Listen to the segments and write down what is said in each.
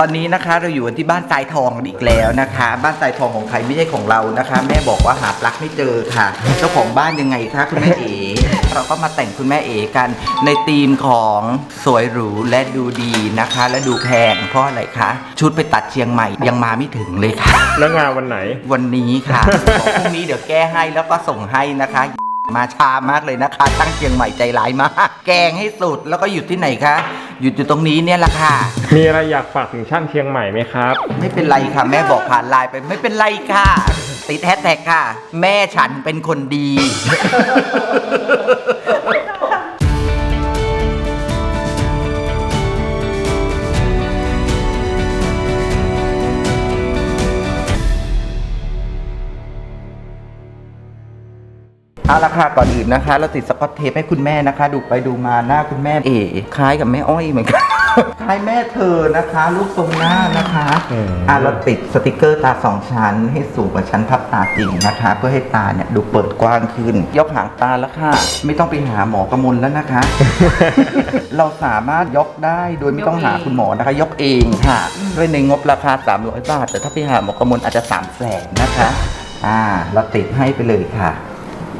ตอนนี้นะคะเราอยู่กันที่บ้านทรายทองอีกแล้วนะคะ บ้านทรายทองของใครไม่ใช่ของเรานะคะ แม่บอกว่าหาปลั๊กไม่เจอค่ะ เจ้าของบ้านยังไงคะคุณแม่เอ๋เราก็มาแต่งคุณแม่เอ๋กันในธีมของสวยหรูและดูดีนะคะ และดูแพงเพราะอะไรคะชุดไปตัดเชียงใหม่ยังมาไม่ถึงเลยค่ะ แล้วงานวันไหน วันนี้ค่ะบอกพรุ่งนี้เดี๋ยวแก้ให้แล้วก็ส่งให้นะคะมาช้ามากเลยนะคะ ตั้งเชียงใหม่ใจร้ายมาก แกงให้สุดแล้วก็หยุดที่ไหนคะ หยุดอยู่ตรงนี้เนี่ยแหละค่ะ มีอะไรอยากฝากถึงช่างเชียงใหม่ไหมครับ ไม่เป็นไรค่ะ แม่บอกผ่านไลน์ไปไม่เป็นไรค่ะ ติดแฮชแท็กค่ะ แม่ฉันเป็นคนดี เอาละค่ะก่อนอื่นนะคะ เราติดสกอตเทปให้คุณแม่นะคะ ดูไปดูมาหน้าคุณแม่เอ๋คล้ายกับแม่อ้อยเหมือนกัน คล้ายแม่เธอนะคะรูปทรงหน้านะคะอืม อะเราติดสติกเกอร์ตาสองชั้น ให้สูงกว่าชั้นพับตาจริงนะคะ เพื่อให้ตาเนี่ยดูเปิดกว้างขึ้น ยกหางตาแล้วค่ะ ไม่ต้องไปหาหมอกระมลแล้วนะคะ เราสามารถยกได้โดยไม่ต้องหาคุณหมอนะคะ ยกเองค่ะ ด้วยในงบราคา 300 บาท แต่ถ้าไปหาหมอกระมลอาจจะ3 0 0แสนนะคะ อ่า เราติดให้ไปเลยค่ะ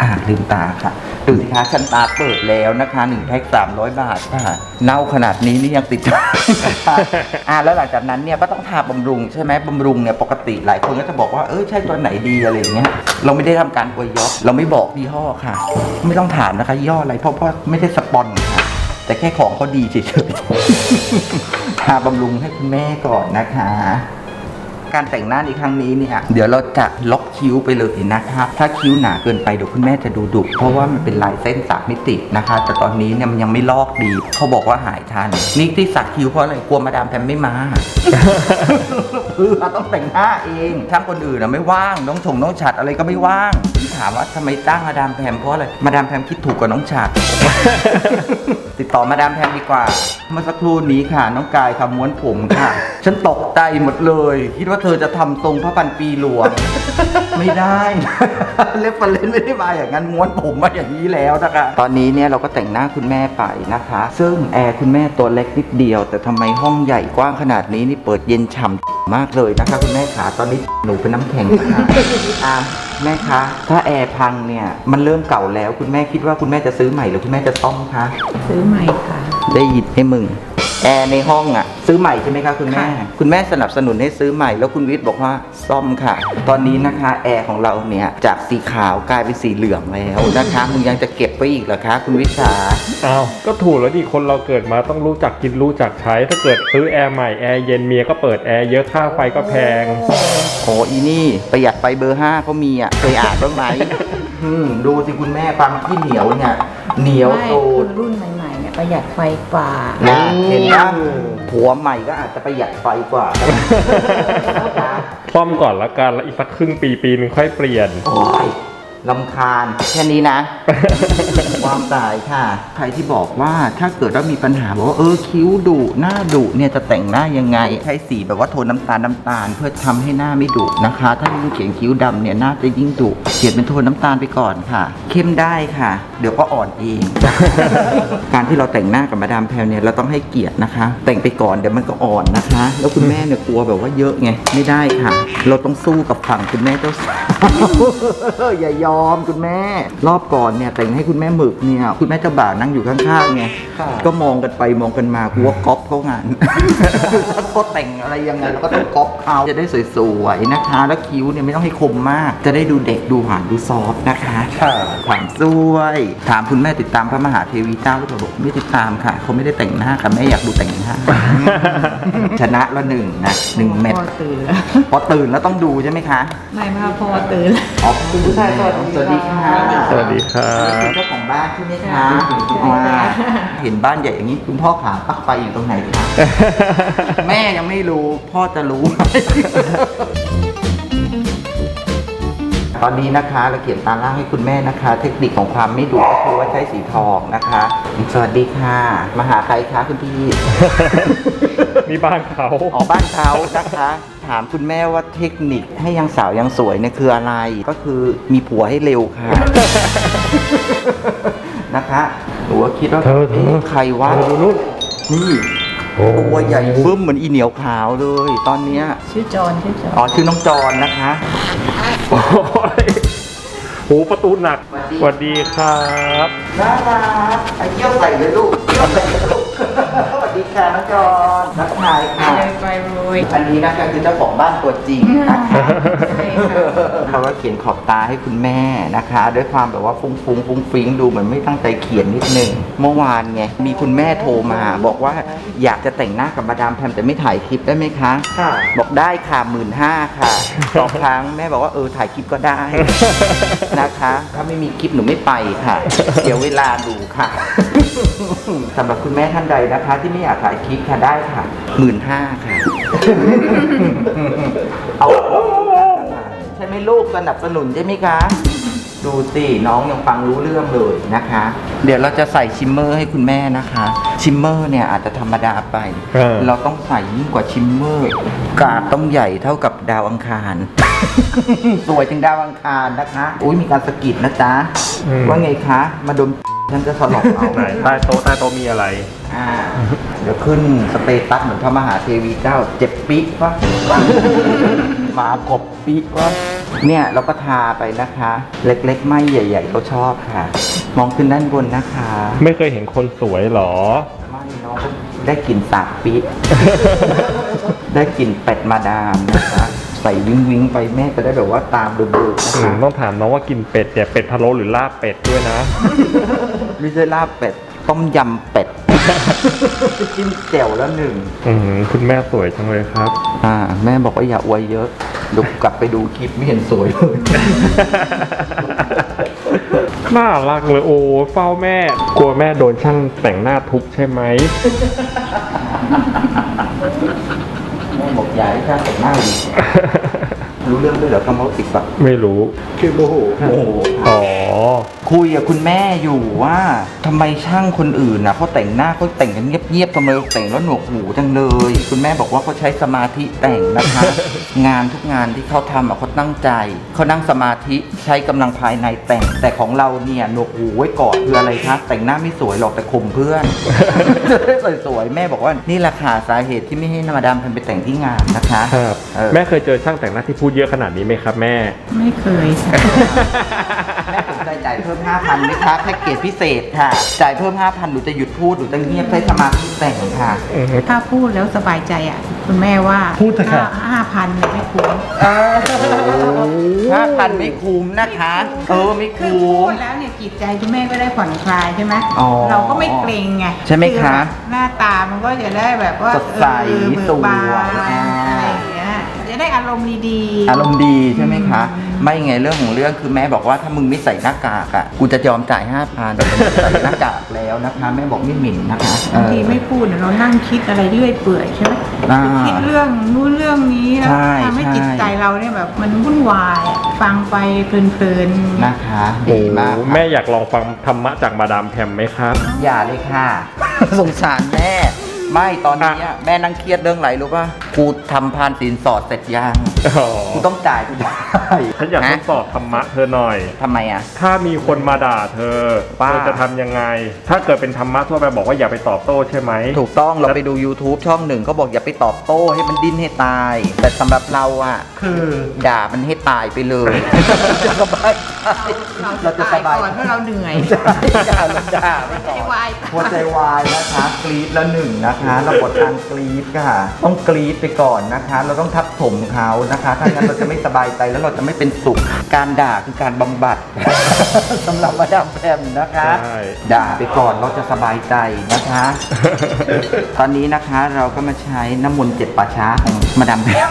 อ่าลืมตาค่ะดูสิคะชั้นตาเปิดแล้วนะคะหนึ่งแพ็คสามร้อยบาทค่ะเน่าขนาดนี้นี่ยังติด อ่าแล้วหลังจากนั้นเนี่ยก็ต้องทาบำรุงใช่ไหมบำรุงเนี่ยปกติหลายคนก็จะบอกว่าเออใช่ตัวไหนดีอะไรอย่างเงี้ยเราไม่ได้ทำการอวยยศเราไม่บอกยี่ห้อค่ะ ไม่ต้องถามนะคะยี่ห้ออะไรเพราะเพราะไม่ได้สปอนค่ะแต่แค่ของเขาดีเฉยๆทาบำรุงให้คุณแม่ก่อนนะคะ การแต่งหน้าในครั้งนี้เนี่ยเดี๋ยวเราจะลบคิ้วไปเลยนะคะถ้าคิ้วหนาเกินไปเดี๋ยวคุณแม่จะดูดุเพราะว่ามันเป็นลายเส้นสามมิตินะคะ แต่ตอนนี้เนี่ยมันยังไม่ลอกดีเขาบอกว่าหายทันนี่ที่สักคิ้วเพราะอะไรกลัวมาดามแพมไม่มาคือเราต้องแต่งหน้าเองช่างคนอื่นอะไม่ว่างน้องชงน้องฉัดอะไรก็ไม่ว่างถามว่าทำไมตั้งมาดามแพมเพราะอะไรมาดามแพมคิดถูกกว่าน้องฉัด ติดต่อมาดามแพมดีกว่า เมื่อสักครู่นี้ค่ะ น้องกายค่ะม้วนผมค่ะ ฉันตกใจหมดเลย คิดว่าเธอจะทำทรงพระพันปีหลวง ไม่ได้เล็บฟันเล่นไม่ได้มาอย่างนั้นม้วนผมมาอย่างนี้แล้วนะคะ ตอนนี้เนี่ยเราก็แต่งหน้าคุณแม่ไปนะคะ ซึ่งแอร์คุณแม่ตัวเล็กนิดเดียว แต่ทำไมห้องใหญ่กว้างขนาดนี้นี่เปิดเย็นฉ่ำ มากเลยนะคะคุณแม่ขาตอนนี้หนูเป็นน้ำแข็งนะคะอะแม่คะ ถ้าแอร์พังเนี่ยมันเริ่มเก่าแล้วคุณแม่คิดว่าคุณแม่จะซื้อใหม่หรือคุณแม่จะซ่อมคะซื้อใหม่ค่ะ ได้ยินให้มึง แอร์ในห้องอะ ซื้อใหม่ใช่ไหมคะคุณแม่ค่ะคุณแม่สนับสนุนให้ซื้อใหม่ แล้วคุณวิทย์บอกว่าซ่อมค่ะ ตอนนี้นะคะแอร์ของเราเนี่ยจากสีขาวกลายเป็นสีเหลืองแล้วนะคะมึงยังจะเก็บไว้อีกเหรอคะ คุณวิทย์ขาอ้าว ก็ถูกแล้วดิคนเราเกิดมาต้องรู้จักกินรู้จักใช้ ถ้าเกิดซื้อแอร์ใหม่แอร์เย็นเมียก็เปิดแอร์เยอะค่าไฟก็แพง โอ้อีนี่ประหยัดไฟเบอร์ห้าเขามีอะเคยอ่านบ้างไหม อืมดูสิคุณแม่ความที่เหนียวเนี่ยเหนียวไม่โต คือรุ่นใหม่ๆเนี่ย ประหยัดไฟกว่า นะเห็นปะผัวใหม่ก็อาจจะประหยัดไฟกว่านะคะซ่อมก่อนละกันแล้วอีกสักครึ่งปีปีนึงค่อยเปลี่ยน โอ้ย ลำคาญแค่นี้นะ ความตายค่ะ ใครที่บอกว่าถ้าเกิดว่ามีปัญหาบอกว่าเออคิ้วดุหน้าดุเนี่ยจะแต่งหน้ายังไง ใช้สีแบบว่าโทนน้ำตาลน้ำตาล เพื่อทำให้หน้าไม่ดุนะคะ ถ้ายิ่งเขียนคิ้วดำเนี่ยหน้าจะยิ่งดุเขียนเป็นโทนน้ำตาลไปก่อนค่ะ เข้มได้ค่ะ เดี๋ยวก็อ่อนเอง การที่เราแต่งหน้ากับมาดามแพลวเนี่ยเราต้องให้เกียรตินะคะ แต่งไปก่อนเดี๋ยวมันก็อ่อนนะคะ แล้วคุณแม่เนี่ยกลัวแบบว่าเยอะไงไม่ได้ค่ะ เราต้องสู้กับฝั่งคุณแม่เจ้าสาวอย่ายอมคุณแม่ รอบก่อนเนี่ยแต่งให้คุณแม่หมึกเนี่ยคุณแม่เจ้าบ่าวนั่งอยู่ข้างๆไงก็มองกันไปมองกันมากลัวก๊อปเขางานถ้าเขาแต่งอะไรยังไงเราก็ต้องก๊อปเขาจะได้สวยๆนะคะ แล้วคิ้วเนี่ยไม่ต้องให้คมมาก จะได้ดูเด็กดูหวานดูซอฟต์นะคะค่ะขวัญสวย ถามคุณแม่ติดตามพระมหาเทวีเจ้าหรือเปล่าบอกไม่ติดตามค่ะเขาไม่ได้แต่งหน้าค่ะแม่อยากดูแต่งหน้าชนะละหนึ่งนะหนึ่งเม็ดพอตื่นแล้วพอตื่นแล้วต้องดูใช่ไหมคะ ไม่ไม่พอตื่นแล้วอ๋อคุณผู้ชายสวัสดีค่ะสวัสดีครับเป็นเจ้าของบ้านใช่ไหมคะใช่อ๋อค่ะเห็นบ้านใหญ่อย่างนี้คุณพ่อขาปลั๊กไฟอยู่ตรงไหนคะแม่ยังไม่รู้พ่อจะรู้ต อนนี้นะคะเราเขียนตาล่างให้คุณแม่นะคะ เทคนิคของความไม่ดุก็คือว่าใช้สีทองนะคะ สวัสดีค่ะ มาหาใครคะคุณพี่นี่บ้านเขาออกบ้านเขานะคะ ถามคุณแม่ว่าเทคนิคให้ยังสาวยังสวยเนี่ยคืออะไร ก็คือมีผัวให้เร็วค่ะ นะคะหนูก็คิดว่าเธอเธออ๊ะใครวะ เธอดูนู่น นี่โอ้ ตัวใหญ่บึ้มเหมือนอีเหนียวขาวเลย ตอนเนี้ยชื่อจอนชื่อจอนอ๋อชื่อน้องจอนนะคะโอ้ยโหประตูหนักสวัสดีครับน่ารักไอ้เยี่ยวใส่เลยลูกเยี่ยวใส่เลยลูก สวัสดีค่ะน้องจอนนักทายค่ะเลยไปโรยอันนี้นะคะคือเจ้าของบ้านตัวจริงนะคะใช่ค่ะ เขาก็เขียนขอบตาให้คุณแม่นะคะ ด้วยความแบบว่าฟุ้งฟุ้งฟุ้งฟิ้งดูเหมือนไม่ตั้งใจเขียนนิดนึงเมื่อวานไงมีคุณแม่โทรมาบอกว่าอยากจะแต่งหน้ากับมาดามแพมแต่ไม่ถ่ายคลิปได้ไหมคะ ค่ะ บอกได้ค่ะหมื่นห้าค่ะสองครั้งแม่บอกว่าเออถ่ายคลิปก็ได้นะคะ ถ้าไม่มีคลิปหนูไม่ไปค่ะเดี๋ยวเวลาดูค่ะสำหรับคุณแม่ท่านใดนะคะที่ไม่อยากถ่ายคลิปค่ะได้ค่ะ หมื่นห้าค่ะ เอาใช่ไหมลูกสนับสนุนใช่ไหมคะ ดูสิน้องยังฟังรู้เรื่องเลยนะคะ เดี๋ยวเราจะใส่ชิมเมอร์ให้คุณแม่นะคะ ชิมเมอร์เนี่ยอาจจะธรรมดาไป เออ เราต้องใส่ยิ่งกว่าชิมเมอร์ กาดต้องใหญ่เท่ากับดาวอังคาร สวยถึงดาวอังคารนะคะ อุ้ยมีการสะกิดนะจ๊ะ อืม ว่าไงคะ มาดม ฉันจะสลบเอาไหนใต้โต๊ะใต้โต๊ะมีอะไร อ่า เดี๋ยวขึ้นสเตตัสเหมือนพระมหาเทวีเจ้า เจ็บปิ๊กวะหมากบปิ๊กวะเนี่ยเราก็ทาไปนะคะ เล็กๆ ไม่ใหญ่ๆเขาชอบค่ะ มองขึ้นด้านบนนะคะ ไม่เคยเห็นคนสวยเหรอ ไม่น้องได้กลิ่นสาบปิ๊กได้กลิ่นเป็ดมาดามนะคะ ใส่วิงวิงๆไปแม่จะได้แบบว่าตามดูๆนะอืคะมต้องถามน้องว่ากินเป็ดเนี่ยเป็ดพะโล้หรือลาบเป็ดด้วยนะ ไม่ใช่ลาบเป็ด ต้มยำเป็ดจิ้มแจ่วแล้วหนึ่งอืมคุณแม่สวยจังเลยครับ อ่า แม่บอกว่าอย่าอวยเยอะดูกลับไปดูคลิปไม่เห็นสวยเลยน่ารักเลยโอ้เฝ้าแม่ กลัวแม่โดนช่างแต่งหน้าทุบใช่ไหมแม่ บอกอย่าให้ช่างแต่งหน้าดีรู้เรื่องด้วยเหรอคำว่าติดปะไม่รู้ คือโมโหโมโห อ๋อ คุยกับคุณแม่อยู่ว่าทำไมช่างคนอื่นนะเขาแต่งหน้าเขาแต่งกันเงียบๆทำไมเราแต่งแล้วหนวกหูจังเลย คุณแม่บอกว่าเขาใช้สมาธิแต่งนะคะ งานทุกงานที่เขาทำอะเขาตั้งใจเขานั่งสมาธิใช้กำลังภายในแต่ง แต่ของเราเนี่ยหนวกหูไว้ก่อนคืออะไรคะแต่งหน้าไม่สวยหรอกแต่ข่มเพื่อน จะได้สวยๆแม่บอกว่านี่แหละค่ะสาเหตุที่ไม่ให้มาดามแพมไปแต่งที่งานนะคะครับเออ แม่เคยเจอช่างแต่งหน้าที่พูดเยอะขนาดนี้ไหมครับแม่ ไม่เคยค่ะแม่สนใจจ่ายเพิ่ม5,000ไหมคะแพ็กเกจพิเศษค่ะ จ่ายเพิ่ม 5,000หนูจะหยุดพูดหนูจะเงียบใช้สมาธิแต่งค่ะถ้าพูดแล้วสบายใจอะ คุณแม่ว่าพูดเถอะค่ะ ห้าพันไม่คุ้มห้าพันไม่คุ้มนะคะ เออไม่คือคุ้พูม ดแล้วเนี่ยจิตใจคุณแม่ก็ได้ผ่อนคลายใช่ไหมอ๋อเราก็ไม่เกรงไงใช่ไหมคะอแบบหน้าตามันก็จะได้แบบว่าสดใสเออเบิกบานสวยอะไรอย่างเงี้ยจะได้อารมณ์ดีๆ อารมณ์ดีใช่ไหมคะ อืม ไม่ไงเรื่องของเรื่องคือแม่บอกว่าถ้ามึงไม่ใส่หน้ากากอะกูจะยอมจ่ายห้าพันแต่มึงใส่หน้ากากแล้วนะคะแม่บอกไม่หมิ่นนะคะบางทีเออไม่พูดเนี่ยเรานั่งคิดอะไรเรื่อยเปื่อยใช่ไหมอ่าคิดเรื่องนู้นเรื่องนี้แล้วใช่ทำให้ใช่จิตใจเราเนี่ยแบบมันวุ่นวายอะฟังไปเพลินๆนะคะโอ้ดีมากค่ะแม่อยากลองฟังธรรมะจากมาดามแพมไหมครับ อย่าเลยค่ะ สงสารแม่ ไม่ตอนนี้อะแม่นั่งเครียดเรื่องอะไรรู้ป่ะกูทำพานสินสอดเสร็จยังอ๋อกูต้องจ่ายกูได้ฉันอยากทฮะดสอบธรรมะเธอหน่อย ทำไมอะ ถ้ามีคนมาด่าเธอว่า เธอจะทำยังไง ถ้าเกิดเป็นธรรมะทั่วไปบอกว่าอย่าไปตอบโต้ใช่ไหมถูกต้องเราไปดู YouTube ช่องหนึ่งเขาบอกอย่าไปตอบโต้ให้มันดิ้นให้ตาย แต่สำหรับเราอะ คือด่ามันให้ตายไปเลย จะสบายใจเราจะสบายก่อนเพราะเราเหนื่อยใช่ด่าเราด่าไปก่อนใจวาย หัวใจวายนะคะกรี๊ดละหนึ่งนะคะ เรากดทางกรี๊ดค่ะ ต้องกรี๊ดไปก่อนนะคะ เราต้องทับถมเขานะคะถ้างั้นเราจะไม่สบายใจแล้วเราจะไม่เป็นสุข การด่าคือการบำบัดสำหรับมาดามแพมนะคะใช่ด่าไปก่อนเราจะสบายใจนะคะ ตอนนี้นะคะเราก็มาใช้น้ำมนต์เจ็ดป่าช้าของมาดามแพม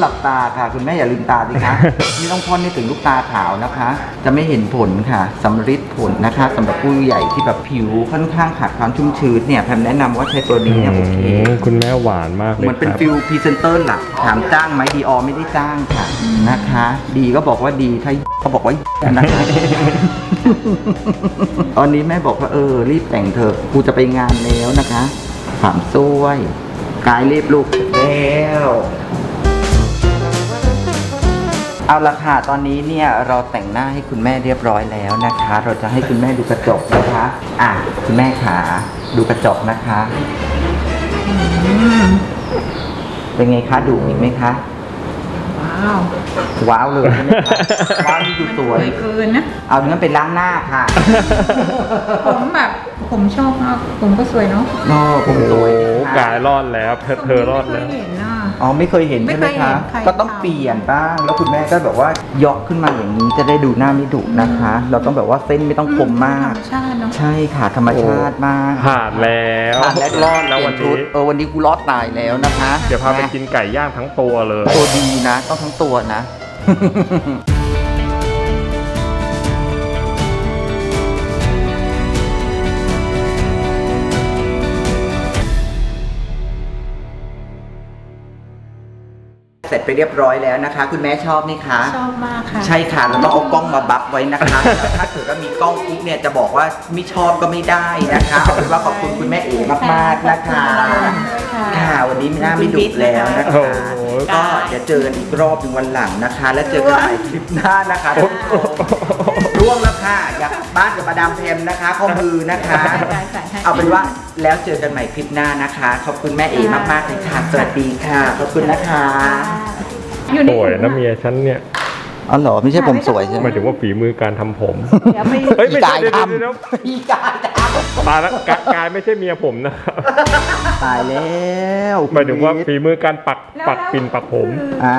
หลับตาค่ะ คุณแม่อย่าลืมตาสิคะนี่ต้องพ่นให้ถึงลูกตาขาวนะคะ จะไม่เห็นผลค่ะสำริดผลนะคะสำหรับผู้ใหญ่ที่แบบผิวค่อนข้างขาดความชุ่มชื้นเนี่ยแพมแนะนำว่าใช้ตัวนี้เนี่ยโอเคมคุณแม่หวานมากเลยเหมือนเป็นครับฟิลพรีเซนเตอร์หลักถามจ้างไหมดีออไม่ได้จ้างค่ะนะคะ ดีก็บอกว่าดีถ้าก็บอกว่านะคะตอนนี้แม่บอกว่าเออ รีบแต่งเถอะกูจะไปงานแล้วนะคะถามซวยกายรีบลูกแล้ว เอาละค่ะตอนนี้เนี่ยเราแต่งหน้าให้คุณแม่เรียบร้อยแล้วนะคะ เราจะให้คุณแม่ดูกระจกนะคะอะคุณแม่ขาดูกระจกนะคะ เป็นไงคะดุอีกไหมคะ ว้าว ว้าวเลยใช่ไหมคะว้าวนี่ดูมันสวยสวย เกินนะเอาเนื้อไปล้างหน้าค่ะผมแบบ ผมชอบมากผมก็สวยเนาะโอ้ผมสวยโอ้นะคะกายรอดแล้วเธอเธอรอดแล้ว ไม่เคยเห็นน่ะ อ๋อไม่เคยเห็นไม่ใช่ไหมเคยเห็คะนใครก็ต้องทำ เปลี่ยนบ้างแล้วคุณแม่ก็แบบว่ายกขึ้นมาอย่างนี้จะได้ดูหน้าไม่ดุนะคะ เราต้องแบบว่าเส้นไม่ต้องคมมาก ธรรมชาติเนาะ ใช่ค่ะธรรมชาติมากผ่านแล้วผ่านแล้วรอดแล้ววันเปยนี้ชุดเออวันนี้กูรอดตายแล้วนะคะเดี๋ยวพาไปกินไก่ย่างทั้งตัวเลย ตัวดีนะ ต้องทั้งตัวนะ เสร็จไปเรียบร้อยแล้วนะคะ คุณแม่ชอบไหมคะ ชอบมากค่ะใช่ค่ะเราต้องเอากล้องมาบัฟไว้นะคะ ถ้าเกิดว่ามีกล้องปุ๊บเนี่ยจะบอกว่าไม่ชอบก็ไม่ได้นะคะเอาเป็นว่าขอบคุณคุณแม่เอ๋มากๆนะคะค่ะวันนี้ไม่น่าไม่ดุแล้วนะโอ้คะโหก็เดี๋ยวเจอกันอีกรอบหนึ่งวันหลังนะคะ แล้วเจอกันใหม่คลิปหน้านะคะทุกคน ร่วงแล้วค่ะอยากบ้านกับมาดามแพมนะคะข้อมือนะคะได้ใส่ให้เอาเป็นว่าแล้วเจอกันใหม่คลิปหน้านะคะ ขอบคุณแม่เอ๋มากๆเลยค่ะสวัสดีค่ะ ขอบคุณนะคะอยู่ในสวยถุงนะเมียฉันเนี่ยอ๋อเหรอไม่ใช่ผมสวยใช่ไหหมมายถึงว่าฝีมือการทำผม เดี๋ยวไปเฮ้ย ไม่พี่ใช่กายเดี๋ยวทเดี๋ยวเดี๋ยวำพี่กายทตายแล้วกายกายไม่ใช่เมียผมนะครับำตายแล้วหมายถึงว่าฝีมือการปักแล้วปักปิ่นปักผม คืออ่า